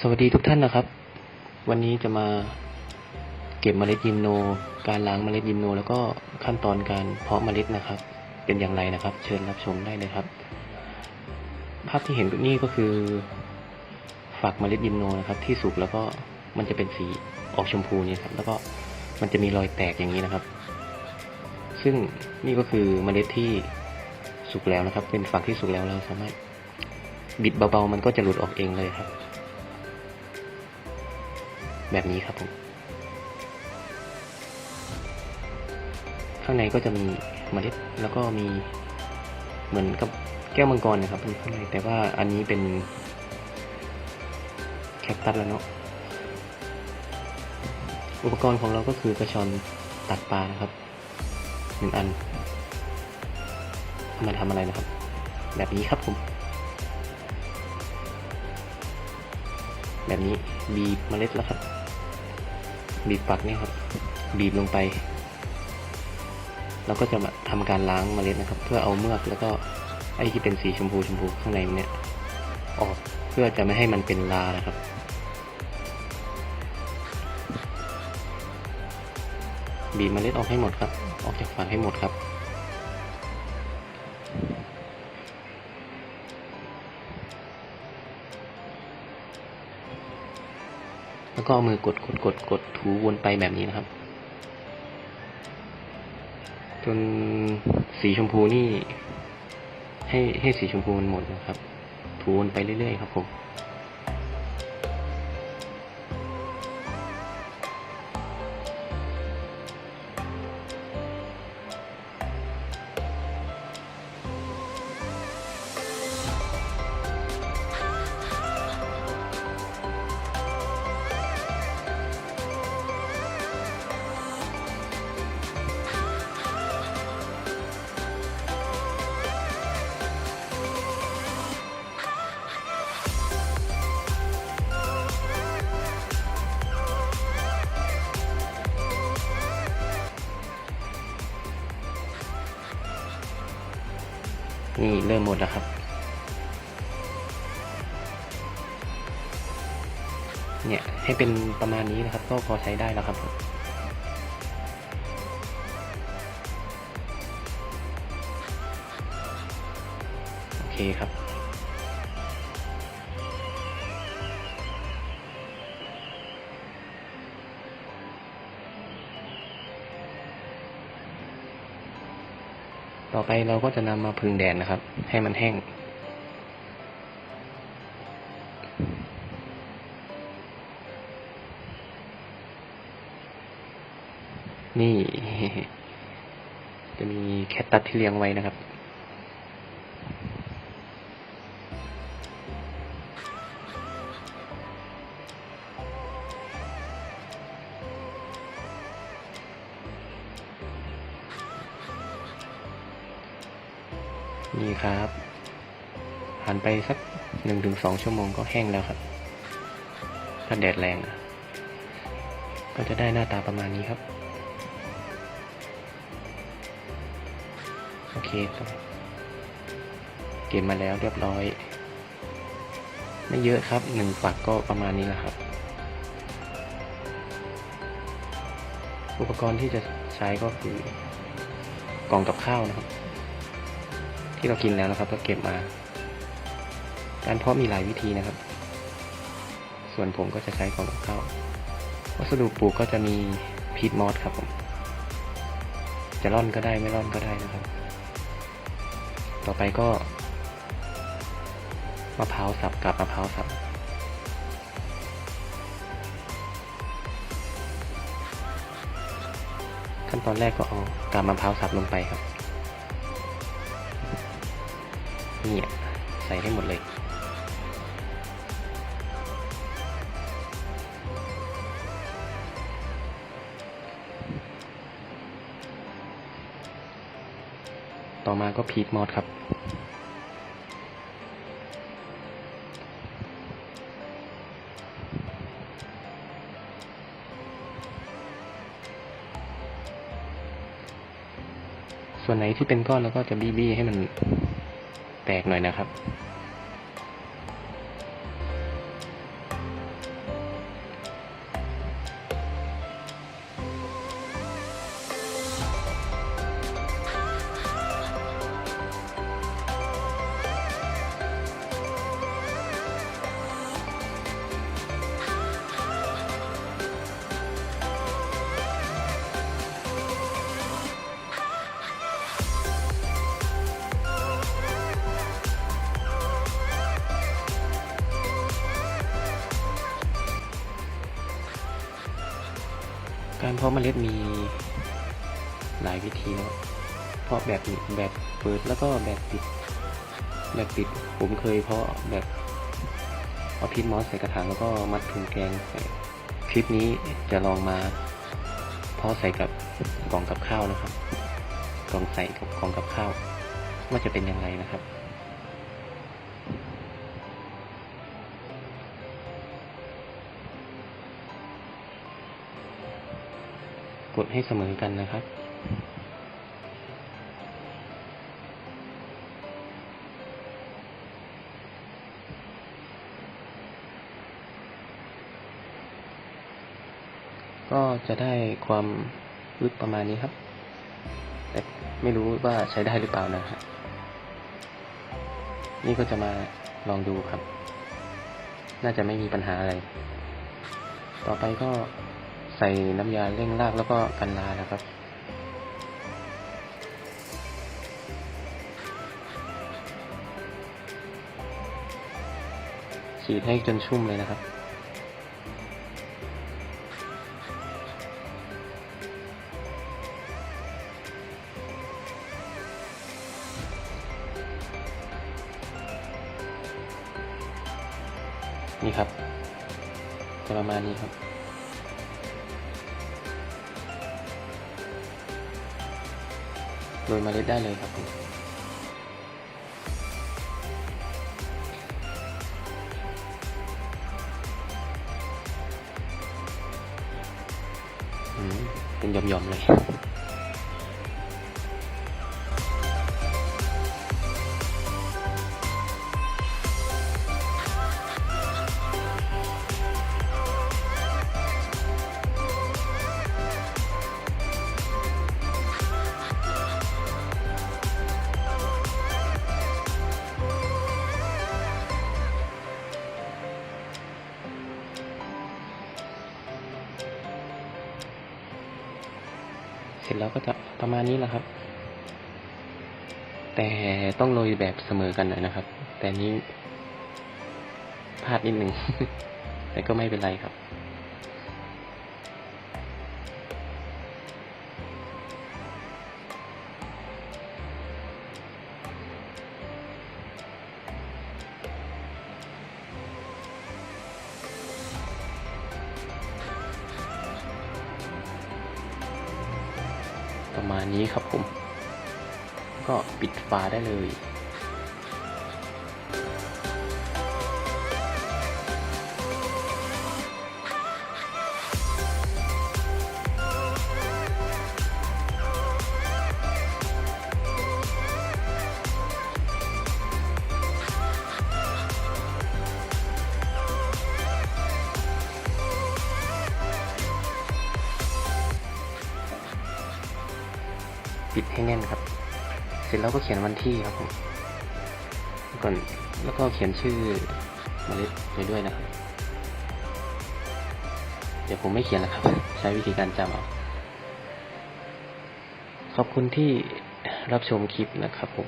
สวัสดีทุกท่านนะครับ วันนี้จะมาเก็บเมล็ดยิมโน การล้างเมล็ดยิมโน แล้วก็ขั้นตอนการเพาะเมล็ดนะครับ เป็นอย่างไรนะครับ เชิญรับชมได้เลยครับ ภาพที่เห็นนี่ก็คือฝักเมล็ดยิมโนนะครับ ที่สุกแล้วก็มันจะเป็นสีออกชมพูนี่ครับ แล้วก็มันจะมีรอยแตกอย่างนี้นะครับ ซึ่งนี่ก็คือเมล็ดที่สุกแล้วนะครับ เป็นฝักที่สุกแล้วเราสามารถบิดเบาๆ มันก็จะหลุดออกเองเลยครับ แบบนี้ครับผมข้างในก็จะมีเมล็ดแล้วก็มีเหมือนกับแก้วมังกรนะครับข้างในแต่ว่าอันนี้เป็นแคคตัสแล้วเนาะอุปกรณ์ของเราก็คือกระชอนตัดปลานะครับหนึ่งอันมาทำอะไรนะครับ แบบนี้ครับผม แบบนี้บีบเมล็ดแล้วครับ บีบปักเนี่ยครับ บีบลงไปแล้วก็จะมาทำการล้างเมล็ดนะครับ เพื่อเอาเมือกแล้วก็ไอ้ที่เป็นสีชมพูชมพูข้างในนเนี่ยออกเพื่อจะไม่ให้มันเป็นลานะครับ บีบเมล็ดออกให้หมดครับ ออกจากฝักให้หมดครับ แล้วก็เอามือกดกดกดกดถูวนไปแบบนี้นะครับ จนสีชมพูนี่ ให้ให้สีชมพูมันหมดนะครับ ถูวนไปเรื่อยๆครับผม นี่เริ่มหมดแล้วครับ เนี่ยให้เป็นประมาณนี้นะครับ ก็พอใช้ได้แล้วครับโอเคครับ ต่อไปเราก็จะนำมาพึ่งแดดนะครับ ให้มันแห้ง นี่ จะมีแคตตัสที่เลี้ยงไว้นะครับ นี่ครับผ่านไปสักหนึ่งถึงสองชั่วโมงก็แห้งแล้วครับ ถ้าแดดแรง ก็จะได้หน้าตาประมาณนี้ครับ โอเคครับเก็บมาแล้วเรียบร้อย ไม่เยอะครับหนึ่งฝักก็ประมาณนี้แหละครับ อุปกรณ์ที่จะใช้ก็คือกล่องกับข้าวนะครับ ที่เรากินแล้วนะครับก็เก็บมา การเพาะมีหลายวิธีนะครับ ส่วนผมก็จะใช้กล่องข้าววัสดุปลูกก็จะมีพีทมอสครับผม จะร่อนก็ได้ไม่ร่อนก็ได้นะครับ ต่อไปก็มะพร้าวสับกับมะพร้าวสับขั้นตอนแรกก็เอากาบมะพร้าวสับลงไปครับ นี่ใส่ให้หมดเลยต่อมาก็พีทมอสครับ ส่วนไหนที่เป็นก้อนแล้วก็จะบี้ๆให้มัน แตกหน่อยนะครับ การเพาะเมล็ดมีหลายวิธีนะเพาะแบบแบบเปิดแล้วก็แบบปิด แบบปิดผมเคยเพาะแบบเอาพิษมอสใส่กระถางแล้วก็มัดถุงแกงใส่คลิปนี้จะลองมาเพาะใส่กับกล่องกับข้าวนะครับ กล่องใส่กับกล่องกับข้าว ว่าจะเป็นยังไงนะครับ กดให้เสมอกันนะครับ ก็จะได้ความลึกประมาณนี้ครับ แต่ไม่รู้ว่าใช้ได้หรือเปล่านะฮะนี่ก็จะมาลองดูครับ น่าจะไม่มีปัญหาอะไร ต่อไปก็ ใส่น้ำยาเร่งรากแล้วก็กันลานะครับ ฉีดให้จนชุ่มเลยนะครับนี่ครับ ประมาณนี้ครับ โรยเมล็ดได้เลยครับผมเป็นหย่อมๆเลย เสร็จแล้วก็จะประมาณนี้แหละครับ แต่ต้องโรยแบบเสมอกันหน่อยนะครับ แต่นี้พลาดนิดหนึ่งแต่ก็ไม่เป็นไรครับ ประมาณนี้ครับผม ก็ปิดฝาได้เลย ปิดให้แน่นครับ เสร็จแล้วก็เขียนวันที่ครับผมก่อนแล้วก็เขียนชื่อเมล็ดไปด้วยนะครับ เดี๋ยวผมไม่เขียนแล้วครับ ใช้วิธีการจำเอาขอบคุณที่รับชมคลิปนะครับผม